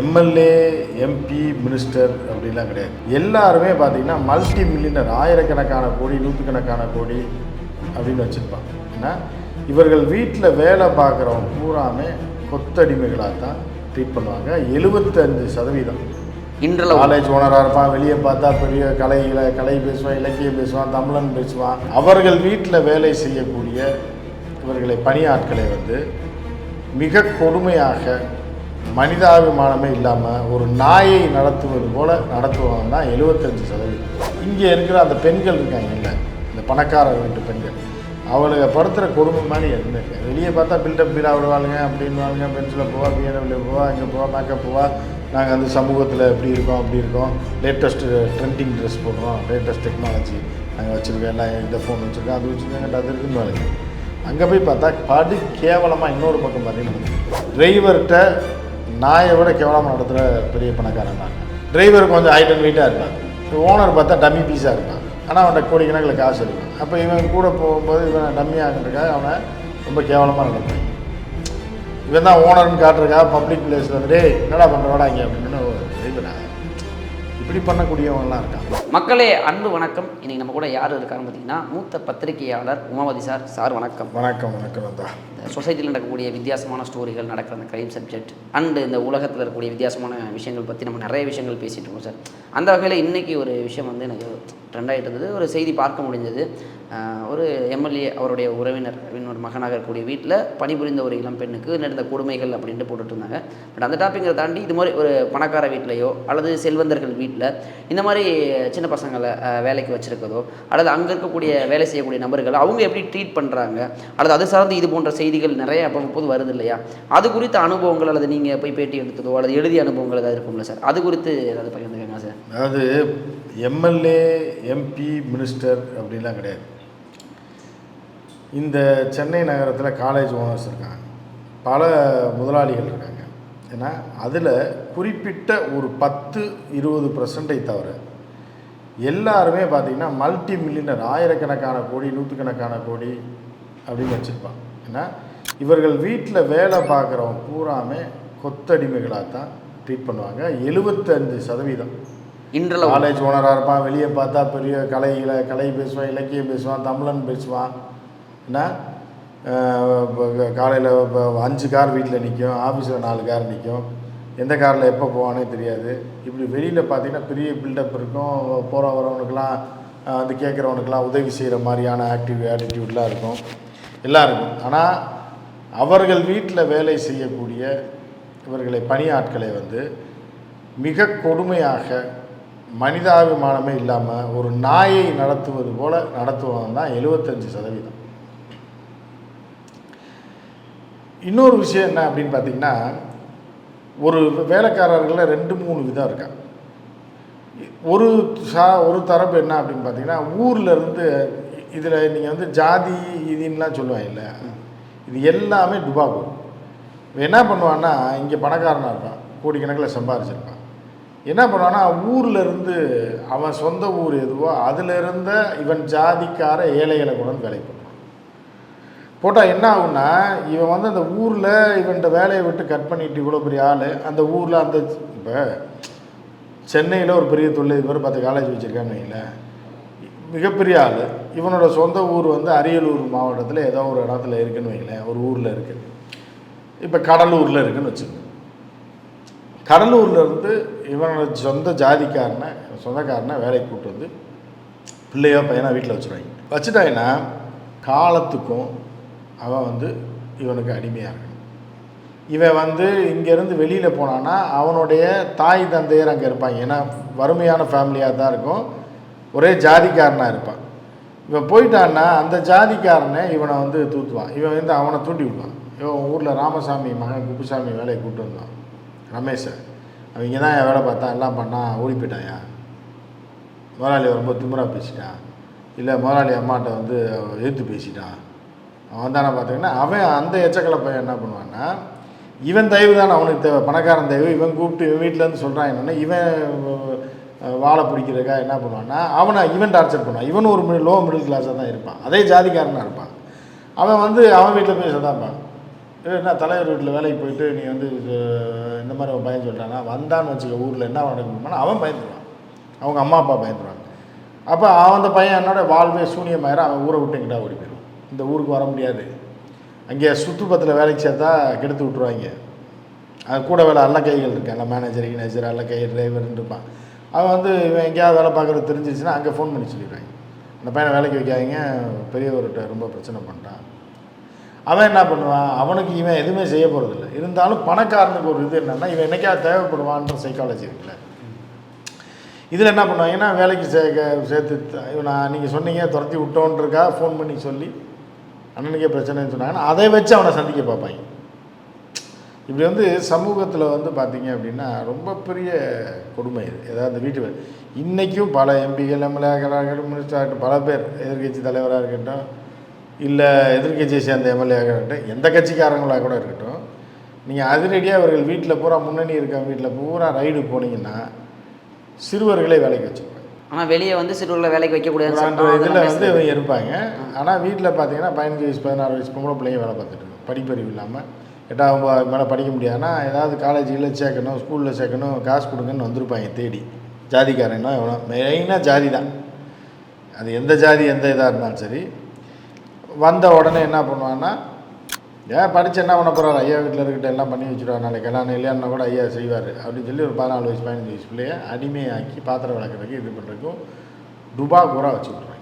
MLA MP minister அப்படிலாம் கிடையாது. எல்லாருமே பார்த்தீங்கன்னா மல்டி மில்லியனர் ஆயிரக்கணக்கான கோடி நூற்றுக்கணக்கான கோடி அப்படின்னு வச்சுருப்பாங்க. ஏன்னா இவர்கள் வீட்டில் வேலை பார்க்குறவங்க பூராமே கொத்தடிமைகளாக தான் ட்ரீட் பண்ணுவாங்க. எழுபத்தஞ்சு சதவீதம். இன்றளவு. காலேஜ் ஓனராக இருப்பான் வெளியே பார்த்தா பெரிய கலைகளை கலை பேசுவான் இலக்கியம் பேசுவான் தமிழன் பேசுவான். அவர்கள் வீட்டில் வேலை செய்யக்கூடிய இவர்களை பணியாட்களை வந்து மிக கொடுமையாக மனிதாபிமானமே இல்லாமல் ஒரு நாயை நடத்துவது போல நடத்துவாங்க தான் எழுபத்தஞ்சு சதவீதம். இங்கே இருக்கிற அந்த பெண்கள் இருக்காங்க இல்லை? இந்த பணக்கார வீட்டு பெண்கள். அவளுக்கு படுத்துகிற கொடுமை மாதிரி எதுவுமே வெளியே பார்த்தா பில்டப் பீடா விடுவாளுங்க அப்படின்வாளுங்க பென்சில் போவா பிஎன்எம்ல போவா இங்கே போவா மேக்கப் போவா. நாங்கள் வந்து சமூகத்தில் எப்படி இருக்கோம் அப்படி இருக்கோம். லேட்டஸ்ட்டு ட்ரெண்டிங் ட்ரெஸ் போடுறோம் லேட்டஸ்ட் டெக்னாலஜி நாங்கள் வச்சுருக்கோம் எல்லாம் இந்த ஃபோன் வச்சுருக்கோம் அது வச்சுருக்கோம் அது இருக்குன்னு வாளுங்க அங்கே போய் பார்த்தா படு கேவலமாக இன்னொரு பக்கம் பார்த்தீங்கன்னா டிரைவர்கிட்ட நாயை விட கேவலமாக நடத்துகிற பெரிய பணக்காரன் தான் டிரைவர் கொஞ்சம் ஹைட் அண்ட் வெயிட்டாக இருப்பான் ஓனர் பார்த்தா டம்மி பீஸாக இருப்பான் ஆனால் அவன்கிட்ட கோடிக்கணக்கில் காசு இருக்கும் அப்போ இவன் கூட போகும்போது இவனை டம்மியாகிறதுக்காக அவனை ரொம்ப கேவலமாக நடப்பான் இவன் தான் ஓனர்னு காட்டுறக்கா பப்ளிக் பிளேஸில் வந்து டே என்னடா பண்ணுறவாடா இங்கே அப்படின்னு டிரைவரா இப்படி பண்ணக்கூடியவங்கலாம் இருக்கான். மக்களே அன்பு வணக்கம். இன்னைக்கு நம்ம கூட யார் இருக்காங்க பார்த்தீங்கன்னா மூத்த பத்திரிகையாளர் உமாவதி சார். சார் வணக்கம். வணக்கம் வணக்கம் இந்த சொசைட்டியில் நடக்கக்கூடிய வித்தியாசமான ஸ்டோரிகள் நடக்கிற அந்த க்ரைம் சப்ஜெக்ட் அண்டு இந்த உலகத்தில் இருக்கக்கூடிய வித்தியாசமான விஷயங்கள் பற்றி நம்ம நிறைய விஷயங்கள் பேசிகிட்டு இருக்கோம் சார். அந்த வகையில் இன்றைக்கி ஒரு விஷயம் வந்து எனக்கு ட்ரெண்ட் ஆகிட்டு இருந்தது ஒரு செய்தி பார்க்க முடிஞ்சது. ஒரு எம்எல்ஏ அவருடைய உறவினர் இன்னொரு மகனாக இருக்கக்கூடிய வீட்டில் பணிபுரிந்த ஒரு இளம் பெண்ணுக்கு நடந்த கொடுமைகள் அப்படின்ட்டு போட்டுட்டு இருந்தாங்க. பட் அந்த டாப்பிங்கை தாண்டி இது மாதிரி ஒரு பணக்கார வீட்லையோ அல்லது செல்வந்தர்கள் வீட்டில் இந்த மாதிரி சின்ன பசங்களை வேலைக்கு வச்சுருக்கதோ அல்லது அங்கே இருக்கக்கூடிய வேலை செய்யக்கூடிய நபர்கள் அவங்க எப்படி ட்ரீட் பண்ணுறாங்க அல்லது அது சார்ந்து இது போன்ற செய்திகள் நிறைய அவ்வப்போது வருது இல்லையா? அது குறித்த அனுபவங்கள் அல்லது நீங்கள் போய் பேட்டி எடுத்ததோ அல்லது எழுதிய அனுபவங்கள் ஏதாவது இருக்கும்ல சார்? அது குறித்து ஏதாவது பகிர்ந்துக்கங்க சார். அதாவது எம்எல்ஏ எம்பி மினிஸ்டர் அப்படிலாம் கிடையாது. இந்த சென்னை நகரத்தில் காலேஜ் ஓனர்ஸ் இருக்காங்க. பல முதலாளிகள் இருக்காங்க. ஏன்னா அதில் குறிப்பிட்ட ஒரு பத்து இருபது பர்சன்டை தவிர எல்லாருமே பார்த்திங்கன்னா மல்டி மில்லியனர் ஆயிரக்கணக்கான கோடி நூற்றுக்கணக்கான கோடி அப்படின்னு வச்சுருப்பாங்க. ஏன்னா இவர்கள் வீட்டில் வேலை பார்க்குறவங்க பூராமே கொத்தடிமைகளாக தான் ட்ரீட் பண்ணுவாங்க. எழுபத்தஞ்சு சதவீதம். இன்றளவு காலேஜ் ஓனராக இருப்பான் வெளியே பார்த்தா பெரிய கலைகளை கலை பேசுவான் இலக்கியம் பேசுவான் தமிழன் பேசுவான். என்ன காலையில் அஞ்சு கார் வீட்டில் நிற்கும் ஆஃபீஸில் நாலு கார் நிற்கும் எந்த காரில் எப்போ போவானே தெரியாது. இப்படி வெளியில் பார்த்தீங்கன்னா பெரிய பில்டப் இருக்கும். போகிற வரவனுக்கெல்லாம் வந்து கேட்குறவனுக்கெல்லாம் உதவி செய்கிற மாதிரியான ஆக்டிவ் ஆட்டிடியூட்லாம் இருக்கும். எல்லாம் இருக்கும் ஆனால் அவர்கள் வீட்டில் வேலை செய்யக்கூடிய இவர்களை பணியாட்களை வந்து மிக கொடுமையாக மனிதாபிமானமே இல்லாமல் ஒரு நாயை நடத்துவது போல நடத்துவாங்க தான் எழுபத்தஞ்சு சதவீதம். இன்னொரு விஷயம் என்ன அப்படின்னு பார்த்தீங்கன்னா ஒரு வேலைக்காரர்களில் ரெண்டு மூணு விதம் இருக்கா ஒரு சா ஒரு தரப்பு என்ன அப்படின்னு பார்த்தீங்கன்னா ஊரில் இருந்து இதில் நீங்கள் வந்து ஜாதி இதுன்னெலாம் சொல்லுவாங்க இல்லை. இது எல்லாமே டுபாகோ என்ன பண்ணுவான்னா இங்கே பணக்காரனாக இருப்பான் கோடிக்கணக்கில் சம்பாரிச்சிருப்பான். என்ன பண்ணுவான்னா ஊர்லேருந்து அவன் சொந்த ஊர் எதுவோ அதுல இருந்த இவன் ஜாதிக்கார ஏழைகளை கூட வேலை பண்ணுவான் போட்டால் என்ன ஆகும்னா இவன் வந்து அந்த ஊரில் இவன்கிட்ட வேலையை விட்டு கட் பண்ணிட்டு இவ்வளோ பெரிய ஆள் அந்த ஊரில் அந்த இப்போ சென்னையில் ஒரு பெரிய தொழில் தொழிலதிபர் பத்து காலேஜ் வச்சுருக்கான்னு வைங்களேன். மிகப்பெரிய ஆள். இவனோட சொந்த ஊர் வந்து அரியலூர் மாவட்டத்தில் ஏதோ ஒரு இடத்துல இருக்குன்னு வைங்களேன். ஒரு ஊரில் இருக்குது இப்போ கடலூரில் இருக்குன்னு வச்சுக்கோங்க. கடலூர்லேருந்து இவனோட சொந்த ஜாதிக்காரனை சொந்தக்காரனை வேலைக்கு கூப்பிட்டு வந்து பிள்ளையோ பையனா வீட்டில் வச்சுருவாங்க. வச்சுட்டாங்கன்னா காலத்துக்கும் அவன் வந்து இவனுக்கு அடிமையாக இருக்கணும். இவன் வந்து இங்கேருந்து வெளியில் போனான்னா அவனுடைய தாய் தந்தையர் அங்கே இருப்பாங்க. ஏன்னா வறுமையான ஃபேமிலியாக தான் இருக்கும். ஒரே ஜாதிக்காரனாக இருப்பான். இவன் போயிட்டான்னா அந்த ஜாதிக்காரனை இவனை வந்து தூத்துவான். இவன் வந்து அவனை தூண்டி விடுவான். இவன் ஊரில் ராமசாமி மகன் குப்புசாமி வேலையை கூப்பிட்டு வந்தான். ரமேஷை. அவன் இங்கே தான் என் வேலை பார்த்தா எல்லாம் பண்ணான் ஓடி போயிட்டாயா? முதலாளி ரொம்ப திமுறாக பேசிட்டான் இல்லை முதலாளி அம்மாட்ட வந்து எதிர்த்து பேசிட்டான் அவன் தானே பார்த்தீங்கன்னா அவன் அந்த எச்சக்கலை பையன் என்ன பண்ணுவான்னா இவன் தயவு தானே அவனுக்கு தேவை பணக்காரன் தயவு இவன் கூப்பிட்டு இவன் வீட்டிலேருந்து சொல்கிறான் என்னென்னா இவன் வாழை பிடிக்கிறக்கா என்ன பண்ணுவான்னா அவனை இவன் டார்ச்சர் பண்ணுவான். இவன் ஒரு லோ மிடில் கிளாஸாக தான் இருப்பான். அதே ஜாதிக்காரனாக இருப்பான். அவன் வந்து அவன் வீட்டில் போய் சதாப்பான் என்ன தலைவர் வீட்டில் வேலைக்கு போயிட்டு நீ வந்து இந்த மாதிரி அவன் பயன் சொல்கிறானா வந்தான்னு வச்சுக்க ஊரில் என்ன நடக்குமானா அவன் பயந்துருவான். அவங்க அம்மா அப்பா பயந்துருவாங்க. அப்போ அவன் அந்த பையன் என்னோட வாழ்வே சூனியமாயிரம் அவன் ஊரை விட்டு எங்கிட்ட ஓடி போயிடுவான். இந்த ஊருக்கு வர முடியாது. அங்கே சுற்றுப்பத்தில் வேலைக்கு சேர்த்தா கெடுத்து விட்ருவாங்க அது கூட வேலை அல்ல கைகள் இருக்காங்க மேனேஜர் கினேஜர் அல்ல கை டிரைவர்னு இருப்பான். அவன் வந்து இவன் எங்கேயாவது வேலை பார்க்குறது தெரிஞ்சிச்சுன்னா அங்கே ஃபோன் பண்ணி சொல்லிடுறாங்க அந்த பையனை வேலைக்கு வைக்காதீங்க. பெரியவர்கிட்ட ரொம்ப பிரச்சனை பண்ணுறான் அவன் என்ன பண்ணுவான்? அவனுக்கு இவன் எதுவுமே செய்ய போகிறதில்ல இருந்தாலும் பணக்காரனுக்கு ஒரு இது என்னென்னா இவன் என்னைக்காவது தேவைப்படுவான்ற சைக்காலஜி இருக்குல்ல. இதில் என்ன பண்ணுவாங்கன்னா வேலைக்கு சேர்க்க சேர்த்து த- நீங்கள் சொன்னீங்க துரத்தி விட்டோன்றக்கா ஃபோன் பண்ணி சொல்லி அண்ணனுக்கே பிரச்சனைன்னு சொன்னாங்கன்னா அதை வச்சு அவனை சந்திக்க பார்ப்பாங்க. இப்படி வந்து சமூகத்தில் வந்து பார்த்தீங்க அப்படின்னா ரொம்ப பெரிய கொடுமை இது. ஏதாவது வீட்டு இன்றைக்கும் பல எம்பிகள் எம்எல்ஏக்களாக இருக்கட்டும் மினிஸ்டர் ஆகட்டும் பல பேர் எதிர்க்கட்சி தலைவராக இருக்கட்டும் இல்லை எதிர்க்கட்சியை சேர்ந்த எம்எல்ஏவாக இருக்கட்டும் எந்த கட்சிக்காரங்களாக கூட இருக்கட்டும் நீங்கள் அதிரடியாக அவர்கள் வீட்டில் பூரா முன்னணி இருக்க வீட்டில் பூரா ரைடு போனீங்கன்னா சிறுவர்களை வேலைக்கு வச்சுருப்பாங்க. ஆனால் வெளியே வந்து சிறுவர்களை வேலைக்கு அதெல்லாம் வந்து இருப்பாங்க. ஆனால் வீட்டில் பார்த்தீங்கன்னா பதினஞ்சு வயசு பதினாறு வயசு பொம்பளை பிள்ளைங்க வேலை பார்த்துட்டு படிப்பறிவு இல்லாமல் எட்டாவது ஒன்பதாவது மேலே படிக்க முடியாதுன்னா ஏதாவது காலேஜில் சேர்க்கணும் ஸ்கூலில் சேர்க்கணும் காசு கொடுங்கன்னு வந்திருப்பாங்க தேடி. ஜாதிக்காரன்னா எவனோ மெயினாக ஜாதி தான். அது எந்த ஜாதி எந்த இதாக இருந்தாலும் சரி. வந்த உடனே என்ன பண்ணுவான்னா ஏன் படித்து என்ன பண்ண போகிறார் ஐயா வீட்டில் இருக்கிட்ட எல்லாம் பண்ணி வச்சுருவார் நாளைக்கு. எல்லாம் இல்லையான்னா கூட ஐயா செய்வார். அப்படின்னு சொல்லி ஒரு பதினாலு வயசு பதினஞ்சு வயசு பிள்ளையை அடிமையாக்கி பாத்திரம் விளக்குறதுக்கு இது பண்ணுறதுக்கும் டுபா பூரா வச்சு விட்றாங்க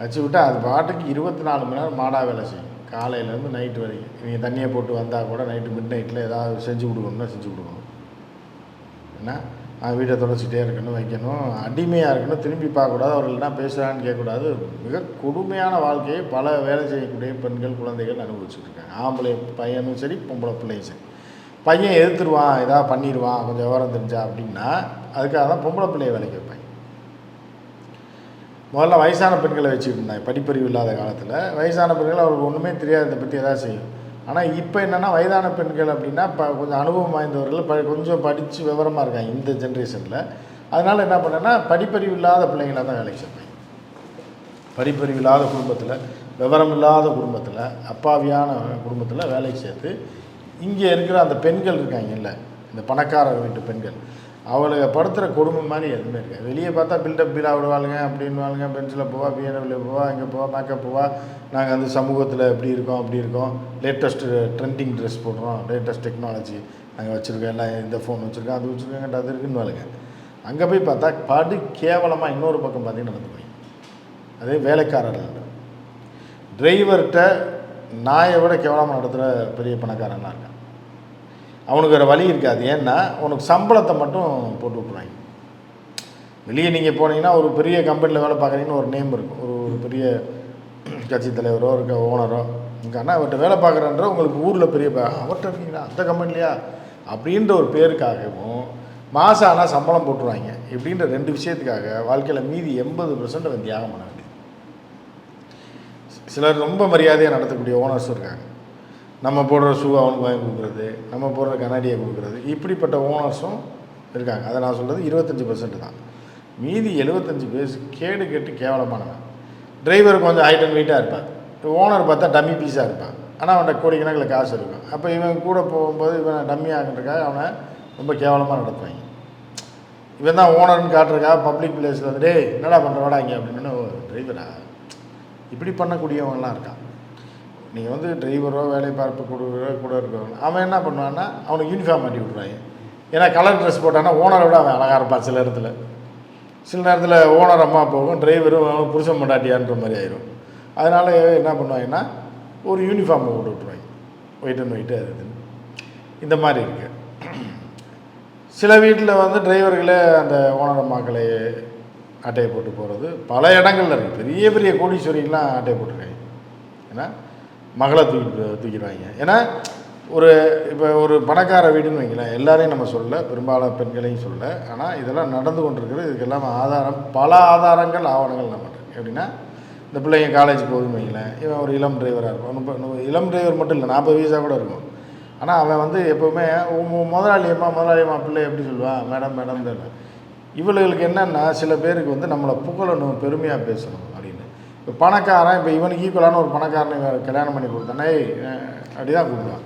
வச்சு விட்டால் அது பாட்டுக்கு இருபத்தி நாலு மணி நேரம் மாடா வேலை செய்யும். காலையிலேருந்து நைட்டு வரைக்கும். நீங்கள் தண்ணியை போட்டு வந்தால் கூட நைட்டு மிட் நைட்டில் ஏதாவது செஞ்சு கொடுக்கணும்னா செஞ்சு கொடுக்கணும். என்ன? வீட்டை தொடச்சிட்டே இருக்கணும் வைக்கணும். அடிமையாக இருக்கணும் திரும்பி பார்க்கக்கூடாது. அவர்கள் என்ன பேசுகிறான்னு கேட்கக்கூடாது. மிக கொடுமையான வாழ்க்கையை பல வேலை செய்யக்கூடிய பெண்கள் குழந்தைகள் அனுபவிச்சுட்டு இருக்காங்க. ஆம்பளை பையனும் சரி பொம்பளை பிள்ளையும் சரி. பையன் எதிர்த்துருவான் ஏதாவது பண்ணிடுவான் கொஞ்சம் விவரம் தெரிஞ்சா அப்படின்னா அதுக்காக தான் பொம்பளை பிள்ளைய வேலைக்கு வைப்பாங்க. முதல்ல வயசான பெண்களை வச்சுக்கிட்டு இருந்தாங்க படிப்பறிவு இல்லாத காலத்தில் வயசான பெண்கள் அவருக்கு ஒன்றுமே தெரியாது இதை பற்றி எதாவது செய்யும். ஆனால் இப்போ என்னென்னா வயதான பெண்கள் அப்படின்னா இப்போ கொஞ்சம் அனுபவம் வாய்ந்தவர்கள் ப கொஞ்சம் படித்து விவரமாக இருக்காங்க இந்த ஜென்ரேஷனில் அதனால் என்ன பண்ணேன்னா படிப்பறிவு இல்லாத பிள்ளைங்கள தான் வேலைக்கு சேர்ப்பேன் படிப்பறிவு இல்லாத குடும்பத்தில் விவரம் இல்லாத குடும்பத்தில் அப்பாவியான குடும்பத்தில் வேலைக்கு சேர்த்து இங்கே இருக்கிற அந்த பெண்கள் இருக்காங்கல்ல இந்த பணக்காரர் வீட்டு பெண்கள் அவளுக்கு படுத்துகிற கொடுமை மாதிரி எதுவுமே இருக்காது வெளியே பார்த்தா பில்டப் பீலா விடுவாளுங்க அப்படின்வாளுங்க பென்சில் போவா பிஎன்எஃப்ல போவா இங்கே போவா மேக்கப் போவா. நாங்கள் வந்து சமூகத்தில் இப்படி இருக்கோம் அப்படி இருக்கோம். லேட்டஸ்ட்டு ட்ரெண்டிங் ட்ரெஸ் போடுறோம் லேட்டஸ்ட் டெக்னாலஜி நாங்கள் வச்சுருக்கோம் எல்லாம் இந்த ஃபோன் வச்சுருக்கோம் அது வச்சுருக்கோங்க அது இருக்குன்னு வாளுங்க அங்கே போய் பார்த்தா படு கேவலமாக இன்னொரு பக்கம் பார்த்தீங்கன்னா நடந்து போய். அதே வேலைக்காரர்கள். டிரைவர்கிட்ட நாயை விட கேவலமாக நடத்துகிற பெரிய பணக்காரன்லாம் இருக்காங்க. அவனுக்கு வேறு வழி இருக்காது. ஏன்னா உனக்கு சம்பளத்தை மட்டும் போட்டு விட்ருவாங்க வெளியே நீங்கள் போனீங்கன்னா ஒரு பெரிய கம்பெனியில் வேலை பார்க்குறீங்கன்னு ஒரு நேம் இருக்கும். ஒரு ஒரு பெரிய கட்சி தலைவரோ இருக்க ஓனரோ இங்கே ஆனால் அவர்கிட்ட வேலை பார்க்குறன்ற உங்களுக்கு ஊரில் பெரிய அவர்கிட்ட இருக்கீங்களா? அந்த கம்பெனிலையா அப்படின்ற ஒரு பேருக்காகவும் மாதம் ஆனால் சம்பளம் போட்டுருவாங்க. இப்படின்ற ரெண்டு விஷயத்துக்காக வாழ்க்கையில் மீதி எண்பது பர்சன்ட் அவன் தியாகம் பண்ண வேண்டியது. சிலர் ரொம்ப மரியாதையாக நடத்தக்கூடிய ஓனர்ஸும் இருக்காங்க. நம்ம போடுற ஷூ அவனுக்கு வாங்கி கொடுக்குறது நம்ம போடுற கண்ணாடியை கொடுக்குறது இப்படிப்பட்ட ஓனர்ஸும் இருக்காங்க. அதை நான் சொல்கிறது இருபத்தஞ்சி பர்சன்ட் தான். மீதி எழுபத்தஞ்சி பேர் கேடு கெட்டு கேவலமானவன். டிரைவர் கொஞ்சம் ஹைட் அண்ட் வெயிட்டாக இருப்பான். ஓனர் பார்த்தா டம்மி பீஸாக இருப்பான். ஆனால் அவன்கிட்ட கோடிக்கணக்கில் காசு இருக்கும். அப்போ இவன் கூட போகும்போது இவன் டம்மி ஆகிறதுக்காக அவனை ரொம்ப கேவலமாக நடத்துவாங்க. இவன் தான் ஓனர்னு காட்டுறதுக்காக பப்ளிக் பிளேஸில் வந்து டே என்னடா பண்ணுறவாடா இங்கே அப்படின்னு. டிரைவரா இப்படி பண்ணக்கூடியவங்கலாம் இருக்கான். நீங்கள் வந்து டிரைவரோ வேலை பார்ப்பு கொடுக்குற கூட இருக்கிறவங்க அவன் என்ன பண்ணுவான்னா அவனுக்கு யூனிஃபார்ம் மாட்டி விட்ருவாங்க ஏன்னா கலர் ட்ரெஸ் போட்டான்னா ஓனரை விட அவன் அழகாக இருப்பான் சில இடத்துல. சில நேரத்தில் ஓனர் அம்மா போகும் டிரைவரும் புருஷன் மண்டாட்டியான்ற மாதிரி ஆயிரும். அதனால் என்ன பண்ணுவாங்கன்னா ஒரு யூனிஃபார்மை போட்டு விட்ருவாங்க ஒயிட் அண்ட் ஒயிட்டு அது இதுன்னு. இந்த மாதிரி இருக்குது சில வீட்டில் வந்து டிரைவர்களே அந்த ஓனர் அம்மாக்களை அட்டையை போட்டு போகிறது பல இடங்கள்ல இருக்குது பெரிய பெரிய கோடீஸ்வரிகள்லாம் அட்டையை போட்டிருக்காங்க. ஏன்னா மகளை தூக்கி தூக்கிடுவாங்க. ஏன்னா ஒரு இப்போ ஒரு பணக்கார வீடுன்னு வைங்களேன் எல்லாரையும் நம்ம சொல்ல பெரும்பாலான பெண்களையும் சொல்ல ஆனால் இதெல்லாம் நடந்து கொண்டிருக்கிறது இதுக்கெல்லாம் ஆதாரம் பல ஆதாரங்கள் ஆவணங்கள் நம்ம எப்படின்னா இந்த பிள்ளைங்க காலேஜ் போகுதுன்னு வைங்களேன் இவன் ஒரு இளம் டிரைவராக இருக்கும் இளம் டிரைவர் மட்டும் இல்லை நாற்பது வயசாக கூட இருக்கும். ஆனால் அவன் வந்து எப்போவுமே முதலாளியம்மா முதலாளியம்மா பிள்ளை எப்படி சொல்லுவான் மேடம் மேடம் தெரியல. இவளுகளுக்கு என்னென்னா சில பேருக்கு வந்து நம்மளை புகழணும் பெருமையாக பேசணும். இப்போ பணக்காரன் இப்போ இவனுக்கு ஈக்குவலான ஒரு பணக்காரனை கல்யாணம் பண்ணி கொடுத்தானே அப்படி தான் கூப்பிடுவான்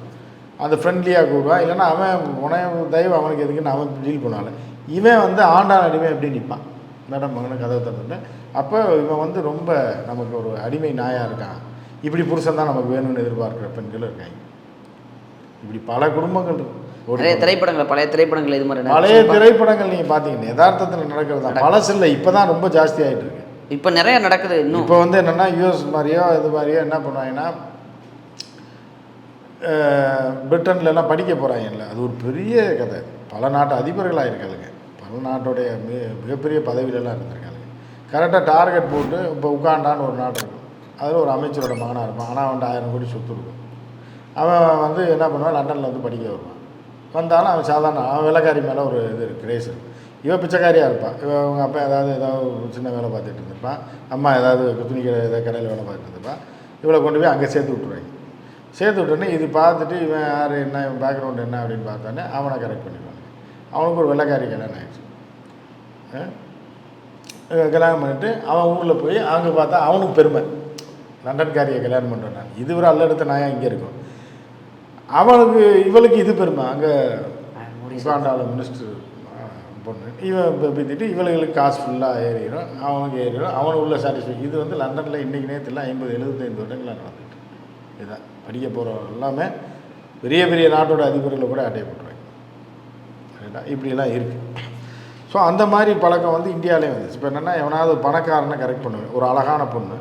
அந்த ஃப்ரெண்ட்லியாக கூப்பிடுவான் இல்லைன்னா அவன் உனக்கு தயவு அவனுக்கு எதுக்குன்னு அவன் டீல் பண்ணுவாள் இவன் வந்து ஆண்டான் அடிமை எப்படி நிற்பான் மேடம் மகனு கதவை திறந்துட்டு. அப்போ இவன் வந்து ரொம்ப நமக்கு ஒரு அடிமை நாயாக இருக்கான். இப்படி புருஷன் தான் நமக்கு வேணும்னு எதிர்பார்க்குற பெண்கள் இருக்காங்க. இப்படி பல குடும்பங்கள் இருக்கு. நிறைய திரைப்படங்கள் பழைய திரைப்படங்கள் இது மாதிரி பழைய. திரைப்படங்கள் நீங்கள் பார்த்தீங்கன்னா யதார்த்தத்தில் நடக்கிறது? தான் பழசு இல்லை. இப்போ தான் ரொம்ப ஜாஸ்தி ஆகிட்டு இருக்கு. இப்போ நிறைய நடக்குது இன்னும். இப்போ வந்து என்னென்னா யூஎஸ் மாதிரியோ இது மாதிரியோ என்ன பண்ணுவாங்கன்னா பிரிட்டன்லலாம் எல்லாம் படிக்க போகிறாங்கல்ல அது ஒரு பெரிய கதை. பல நாட்டு அதிபர்களாக இருக்காளுங்க. பல நாட்டுடைய மிக மிகப்பெரிய பதவியிலலாம் இருந்திருக்காங்க கரெக்டாக டார்கெட் போட்டு இப்போ உகாண்டான்னு ஒரு நாடு இருக்கும். அதில் ஒரு அமைச்சரோட மகனாக இருப்பான். ஆனால் அவன் ஆயிரம் கோடி சொத்து இருக்கும். அவன் வந்து என்ன பண்ணுவான்? லண்டனில் வந்து படிக்க வருவான். வந்தாலும் அவன் சாதாரண அவன் விலக்காரி மேலே ஒரு இது கிரேஸ் இருக்கு. இவன் பிச்சைக்காரியாக இருப்பான். இவன் அவங்க அப்பா ஏதாவது ஏதாவது ஒரு சின்ன வேலை பார்த்துட்டு இருந்திருப்பான். அம்மா ஏதாவது துணி கடை ஏதாவது கடையில் வேலை பார்த்துட்டு இருந்திருப்பான். இவளை கொண்டு போய் அங்கே சேர்த்து விட்ருவாங்க சேர்த்து விட்டோன்னே இது பார்த்துட்டு இவன் யார் என்ன இவன் பேக்ரவுண்ட் என்ன அப்படின்னு பார்த்தானே அவனை கரெக்ட் பண்ணிடுவாங்க. அவனுக்கு ஒரு வெள்ளைக்காரி கல்யாணம் இவன் கல்யாணம் பண்ணிட்டு அவன் ஊரில் போய் அங்கே பார்த்தா அவனுக்கு பெருமை. லண்டன்காரியை கல்யாணம் பண்ணுறேன் நான். இது ஒரு அல்ல நாயா இங்கே இருக்கும். அவனுக்கு இவளுக்கு இது பெருமை. அங்கே உகாண்டாவில் மினிஸ்டர் பொண்ணு. இவன் இப்போ பீத்திட்டு இவளுகளுக்கு காசு ஃபுல்லாக ஏறிடும். அவனுக்கு ஏறிடும். அவனுக்கு உள்ள சாட்டிஸ்ஃபை இது வந்து லண்டனில் இன்றைக்கி நேரத்தில் ஐம்பது எழுபத்தைந்து வருடங்களாக நடந்துட்டு இதுதான் படிக்க போகிறவங்க எல்லாமே பெரிய பெரிய நாட்டோட அதிபர்களை கூட அடைய போட்டுருவாங்க. ரைட்டா இப்படியெல்லாம் இருக்குது ஸோ அந்த மாதிரி பழக்கம் வந்து இந்தியாவிலே வந்துச்சு. இப்போ என்னென்னா எவனாவது பணக்காரனை கரெக்ட் பண்ணுவேன். ஒரு அழகான பொண்ணு.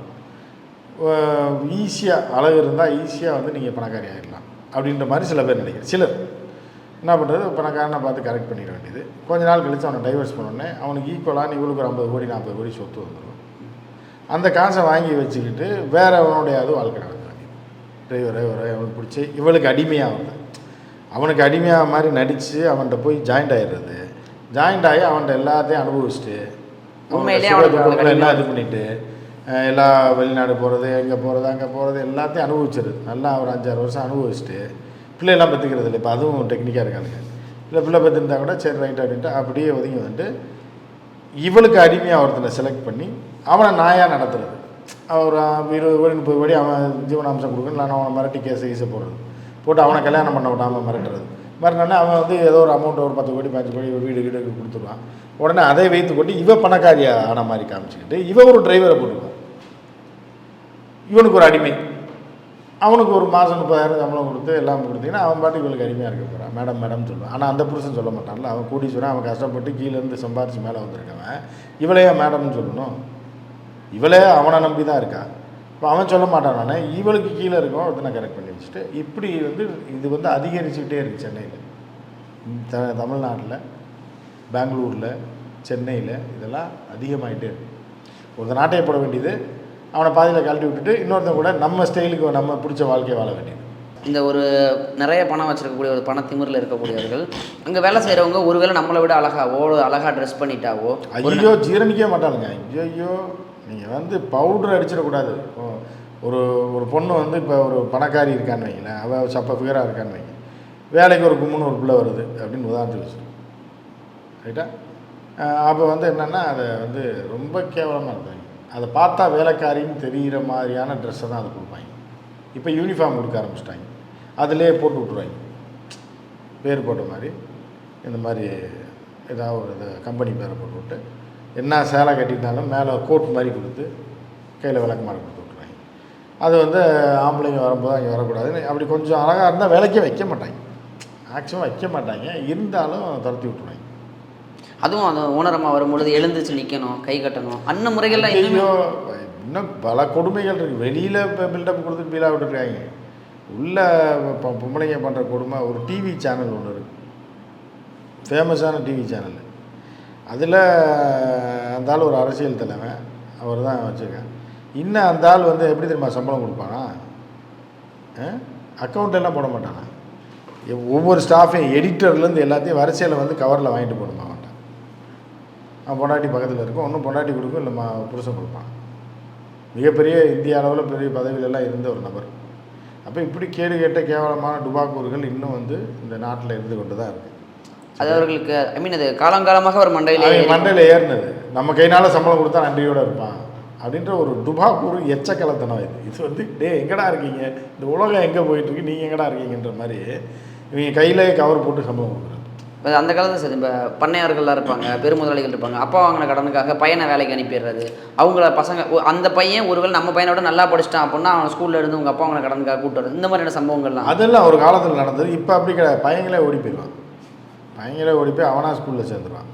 ஈஸியாக அழகு இருந்தால் ஈஸியாக வந்து நீங்கள் பணக்காரி ஆகிடலாம் அப்படின்ற மாதிரி சில பேர் நினைக்கிறேன். சிலர். என்ன பண்ணுறது பணக்காரனை பார்த்து கரெக்ட் பண்ணிட வேண்டியது. கொஞ்ச நாள் கழித்து அவனை டைவர்ஸ் பண்ணோடனே அவனுக்கு ஈக்குவலாக இவளுக்கு ஒரு ஐம்பது கோடி நாற்பது கோடி சொத்து வந்துடும் அந்த காசை வாங்கி வச்சுக்கிட்டு வேற அவனுடையாவது வாழ்க்கை நடத்த வேண்டியது டிரைவரை வர அவனுக்கு பிடிச்சி இவளுக்கு அடிமையாக வந்து அவனுக்கு அடிமையாக மாதிரி நடித்து அவன்கிட்ட போய் ஜாயிண்ட் ஆயிடுறது. ஜாயிண்ட் ஆகி அவன்கிட்ட எல்லாத்தையும் அனுபவிச்சுட்டு எல்லாம் இது பண்ணிட்டு அஹ் எல்லா வெளிநாடு போகிறது எங்கே போகிறது அங்கே போகிறது எல்லாத்தையும் அனுபவிச்சிருது. நல்லா ஒரு அஞ்சாறு வருஷம் அனுபவிச்சுட்டு பிள்ளையெல்லாம் பெற்றுக்கிறது இல்லை இப்போ அதுவும் டெக்னிக்காக இருக்கானுங்க. இல்லை பிள்ளை பெற்றுருந்தா கூட சரி ரைட் அப்படின்ட்டு அப்படியே ஒதுங்கி வந்துட்டு இவளுக்கு அடிமையாக ஒருத்தனை செலக்ட் பண்ணி அவனை நாயாக நடத்துறது. அவர் இருபது கோடி முப்பது கோடி அவன் ஜீவனாம்சம் கொடுக்கணும். நான் அவனை மிரட்டி கேஸ் ஈஸ போடுறது. போட்டு அவனை கல்யாணம் பண்ண விடாமல் மிரட்டுறது. மிரட்டினோடனே அவன் வந்து ஏதோ ஒரு அமௌண்ட் ஒரு பத்து கோடி பதினஞ்சு கோடி வீடு வீடு கொடுத்துருவான். உடனே அதை வைத்து கொண்டு இவ பணக்காரியாக ஆன மாதிரி காமிச்சிக்கிட்டு இவ ஒரு டிரைவரை போட்டுருவான் இவனுக்கு ஒரு அடிமை. அவனுக்கு ஒரு மாதம் முப்பதாயிரம் சம்பளம் கொடுத்து எல்லாம் கொடுத்தீங்கன்னா அவன் பாட்டுக்கு இவளுக்கு அருமையாக இருக்க போகிறான் மேடம் மேடம் சொல்லுவான். ஆனால் அந்த புருஷன் சொல்ல மாட்டான்ல. அவன் கூடீஸ்வரன் அவன் கஷ்டப்பட்டு கீழேருந்து சம்பாரிச்சு மேலே வந்திருக்கவன். இவளையே மேடம்னு சொல்லணும்? இவளே அவனை நம்பி தான் இருக்கா? இப்போ அவன் சொல்ல மாட்டான் நான். இவளுக்கு கீழே இருக்கும் ஒருத்தனை கரெக்ட் பண்ணி வச்சுட்டு இப்படி வந்து இது வந்து அதிகரிச்சுக்கிட்டே இருக்குது சென்னையில். த தமிழ்நாட்டில் பெங்களூரில் சென்னையில் இதெல்லாம் அதிகமாகிட்டே இருக்கு. ஒரு நாட்டையப்பட போட வேண்டியது அவனை பாதியில் கழட்டி விட்டுட்டு இன்னொருத்தன் கூட நம்ம ஸ்டைலுக்கு நம்ம பிடிச்ச வாழ்க்கையை வாழ வேண்டியது. இந்த ஒரு நிறைய பணம் வச்சிருக்கக்கூடிய ஒரு பண திமிரில் இருக்கக்கூடியவர்கள் அங்கே வேலை செய்கிறவங்க ஒருவேளை நம்மளை விட அழகாவோ அழகாக ட்ரெஸ் பண்ணிட்டாவோ ஐயோ ஜீரணிக்கவே மாட்டாளுங்க. ஐயோ நீங்கள் வந்து பவுடர் அடிச்சிடக்கூடாது ஒரு ஒரு பொண்ணு வந்து இப்போ ஒரு பணக்காரி இருக்கான்னு வைங்களேன். அவள் சப்ப ஃபிகராக இருக்கான்னு வைங்க. வேலைக்கு ஒரு கும்முன்னு ஒரு பிள்ளை வருது அப்படின்னு உதாரணத்துக்கு வச்சு ரைட்டா அப்போ வந்து என்னென்னா அதை வந்து ரொம்ப கேவலமாக இருந்தாங்க அதை பார்த்தா வேலைக்காரின்னு தெரிகிற மாதிரியான ட்ரெஸ்ஸை தான் அது கொடுப்பாங்க. இப்போ யூனிஃபார்ம் கொடுக்க ஆரம்பிச்சிட்டாங்க. அதிலே போட்டு விட்ருவாங்க பேர் போட்ட மாதிரி இந்த மாதிரி ஏதாவது ஒரு இது கம்பெனி பேரை போட்டு விட்டு என்ன சேலை கட்டிட்டாலும் மேலே கோட் மாதிரி கொடுத்து கையில் விளக்கமாறு கொடுத்து விட்ருவாங்க அது வந்து ஆம்பளைங்க வரும்போது அங்கே வரக்கூடாதுன்னு அப்படி கொஞ்சம் அழகாக இருந்தால் விலைக்கே வைக்க மாட்டாங்க. மேக்ஸிமம் வைக்க மாட்டாங்க. இருந்தாலும் துரத்தி விட்ருவாங்க அதுவும் அந்த ஓனரமாக வரும்பொழுது எழுந்துச்சு நிற்கணும் கை கட்டணும். அந்த முறைகள்லாம் இன்னும் பல கொடுமைகள் இருக்குது வெளியில் இப்போ பில்டப் கொடுத்து பீலாக விட்டுருக்காங்க. உள்ள இப்போ பொம்பளைங்க பண்ணுற கொடுமை ஒரு டிவி சேனல் ஒன்று இருக்குது ஃபேமஸான டிவி சேனல் அதில் அந்த ஆள் ஒரு அரசியல் தலைவன். அவர் தான் வச்சுருக்கேன். இன்னும் அந்த ஆள் வந்து எப்படி தெரியுமா சம்பளம் கொடுப்பானா? அக்கௌண்ட் எல்லாம் போட மாட்டானா? எ- ஒவ்வொரு ஸ்டாஃபையும் எடிட்டர்லேருந்து எல்லாத்தையும் வரிசையில் வந்து கவரில் வாங்கிட்டு போடுமா பொண்டாட்டி பக்கத்தில் இருக்கும். ஒன்றும் பொண்டாட்டி கொடுக்கும் இல்லை மா- புருஷன் கொடுப்பான். மிகப்பெரிய இந்திய அளவில் பெரிய பதவியிலெல்லாம் இருந்த ஒரு நபர். அப்போ இப்படி கேடு கேட்ட கேவலமான டுபாக்கூறுகள் இன்னும் வந்து இந்த நாட்டில் இருந்து கொண்டு தான் இருக்குது அது அவர்களுக்கு ஐ மீன் அது காலங்காலமாக ஒரு மண்டையில் மண்டையில் ஏறினது. நம்ம கையினால் சம்பளம் கொடுத்தா நன்றியோடு இருப்பான். அப்படின்ற ஒரு டுபாக்கூர் எச்சக்கலத்தனம் இது. இது வந்து டே எங்கடா இருக்கீங்க? இந்த உலகம் எங்கே போயிட்டுருக்கு நீங்கள் எங்கடா இருக்கீங்கன்ற மாதிரி இவங்க கையிலே கவர் போட்டு சம்பளம் கொடுக்குறாங்க. இப்போ அந்த காலத்தில் சரி இப்போ பண்ணையார்கள்லாம் இருப்பாங்க பெருமுதலாளிகள் இருப்பாங்க அப்பா வாங்கின கடனுக்காக பையனை வேலைக்கு அனுப்பிடுறது. அவங்கள பசங்க அந்த பையன் ஒருவேளை நம்ம பையனை விட நல்லா படிச்சிட்டான் அப்படின்னா அவன் ஸ்கூலில் இருந்து உங்கள் அப்பா வாங்கின கடனுக்காக கூட்டு இந்த மாதிரியான சம்பவங்கள்லாம்? அதெல்லாம் ஒரு காலத்தில் நடந்தது. இப்போ அப்படி கிடையாது. பையங்களே ஓடி போயிடுவான். பையங்களே ஓடி போய் அவனா ஸ்கூலில் சேர்ந்துருவான்.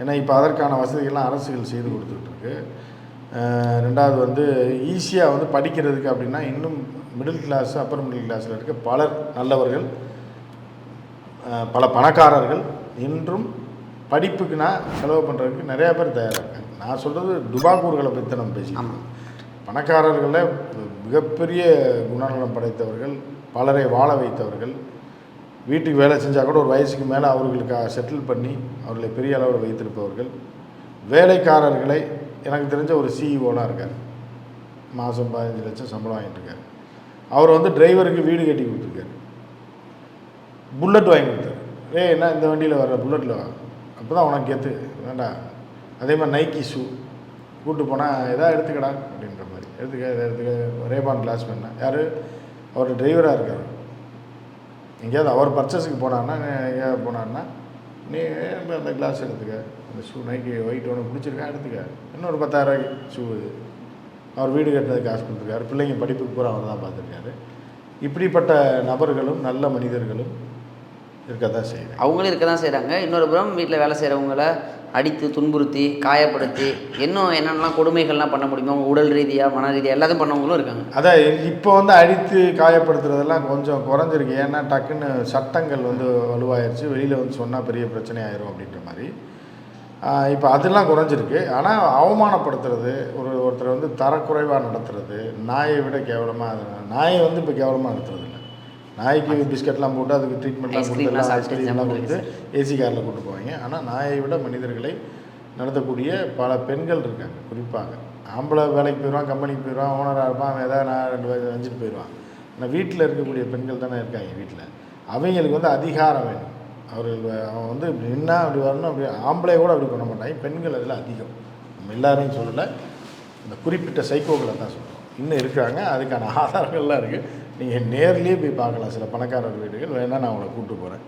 ஏன்னா இப்போ அதற்கான வசதிகள்லாம் அரசுகள் செய்து கொடுத்துட்ருக்கு. ரெண்டாவது வந்து ஈஸியாக வந்து படிக்கிறதுக்கு அப்படின்னா இன்னும் மிடில் கிளாஸ் அப்பர் மிடில் கிளாஸில் இருக்க பலர் நல்லவர்கள். பல பணக்காரர்கள் இன்றும் படிப்புக்குனா செலவு பண்ணுறதுக்கு நிறையா பேர் தயாராக நான் சொல்கிறது துபாக்கூர்களை பற்றி நம்ம பேசிக்கலாம் பணக்காரர்களில் மிகப்பெரிய குணநலம் படைத்தவர்கள் பலரை வாழ வைத்தவர்கள் வீட்டுக்கு வேலை செஞ்சால் கூட ஒரு வயசுக்கு மேலே அவர்களுக்கு செட்டில் பண்ணி அவர்களை பெரிய அளவில் வைத்திருப்பவர்கள். வேலைக்காரர்களை எனக்கு தெரிஞ்ச ஒரு சிஇஓலாம் இருக்கார். மாதம் பதினஞ்சு லட்சம் சம்பளம் வாங்கிட்டு இருக்காரு. அவர் வந்து டிரைவருக்கு வீடு கட்டி கொடுத்துருக்காரு. புல்லட் வாங்கி கொடுத்தாரு ஏ என்ன இந்த வண்டியில் வர புல்லட்டில் வா. அப்போ தான் உனக்கு கெத்து வேண்டாம் அதே மாதிரி நைக்கி ஷூ கூப்பிட்டு போனால் எதாவது எடுத்துக்கடா அப்படின்ற மாதிரி. எடுத்துக்க எடுத்துக்க. ரேபான் கிளாஸ் பண்ண யார்? அவர் டிரைவராக இருக்கார். எங்கேயாவது அவர் பர்ச்சேஸுக்கு போனார்னா எங்கேயாவது போனார்னா நீ அந்த கிளாஸ் எடுத்துக்க? அந்த ஷூ நைக்கி ஒயிட் ஒன்று பிடிச்சிருக்கா? எடுத்துக்க. இன்னொரு பத்தாயிரரூவாய்க்கு ஷூ இது. அவர் வீடு கட்டினது காசு கொடுத்துருக்காரு. பிள்ளைங்க படிப்புக்கு பூரா அவர் தான் பார்த்துருக்காரு. இப்படிப்பட்ட நபர்களும் நல்ல மனிதர்களும் இருக்க தான் செய்யுது. அவங்களும் இருக்க தான் செய்கிறாங்க இன்னொரு புறம் வீட்டில் வேலை செய்கிறவங்கள அடித்து துன்புறுத்தி காயப்படுத்தி இன்னும் என்னென்னலாம் கொடுமைகள்லாம் பண்ண முடியுமோ அவங்க உடல் ரீதியாக மன ரீதியாக எல்லாத்தையும் பண்ணவங்களும் இருக்காங்க. அதான் இப்போ வந்து அடித்து காயப்படுத்துறதெல்லாம் கொஞ்சம் குறைஞ்சிருக்கு. ஏன்னா டக்குன்னு சட்டங்கள் வந்து வலுவாயிருச்சு. வெளியில் வந்து சொன்னால் பெரிய பிரச்சனை ஆயிரும் அப்படின்ற மாதிரி. இப்போ அதெல்லாம் குறைஞ்சிருக்கு. ஆனால் அவமானப்படுத்துறது ஒரு ஒருத்தரை வந்து தரக்குறைவாக நடத்துறது நாயை விட கேவலமாக அது நாயை வந்து இப்போ கேவலமாக நடத்துறது நாய்க்கு பிஸ்கட்லாம் போட்டு அதுக்கு ட்ரீட்மெண்ட்லாம் கொடுத்து ஐஸ்கிரீம்லாம் கொடுத்து ஏசி காரில் கூட்டு போவாங்க. ஆனால் நாயை விட மனிதர்களை நடத்தக்கூடிய பல பெண்கள் இருக்காங்க குறிப்பாக. ஆம்பளை வேலைக்கு போயிடுவான் கம்பெனிக்கு போயிடுவான் ஓனராக இருப்பான் அவன் ஏதாவது நான் ரெண்டு வயசு வஞ்சிட்டு போயிடுவான். ஆனால் வீட்டில் இருக்கக்கூடிய பெண்கள் தானே இருக்காங்க வீட்டில். அவங்களுக்கு வந்து அதிகாரம் வேணும். அவர்கள் அவன் வந்து இப்படி நின்னா அப்படி வரணும் அப்படி ஆம்பளை கூட அப்படி பண்ண மாட்டாங்க. பெண்கள் அதில் அதிகம். நம்ம எல்லாரையும் சொல்லலை. இந்த குறிப்பிட்ட சைக்கோக்களை தான் சொல்கிறோம் இன்னும் இருக்காங்க அதுக்கான ஆதாரங்கள்லாம் இருக்குது நீங்கள் நேர்லேயே போய் பார்க்கலாம் சில பணக்காரர் வீடுகள். வேணால் நான் உங்களை கூப்பிட்டு போகிறேன்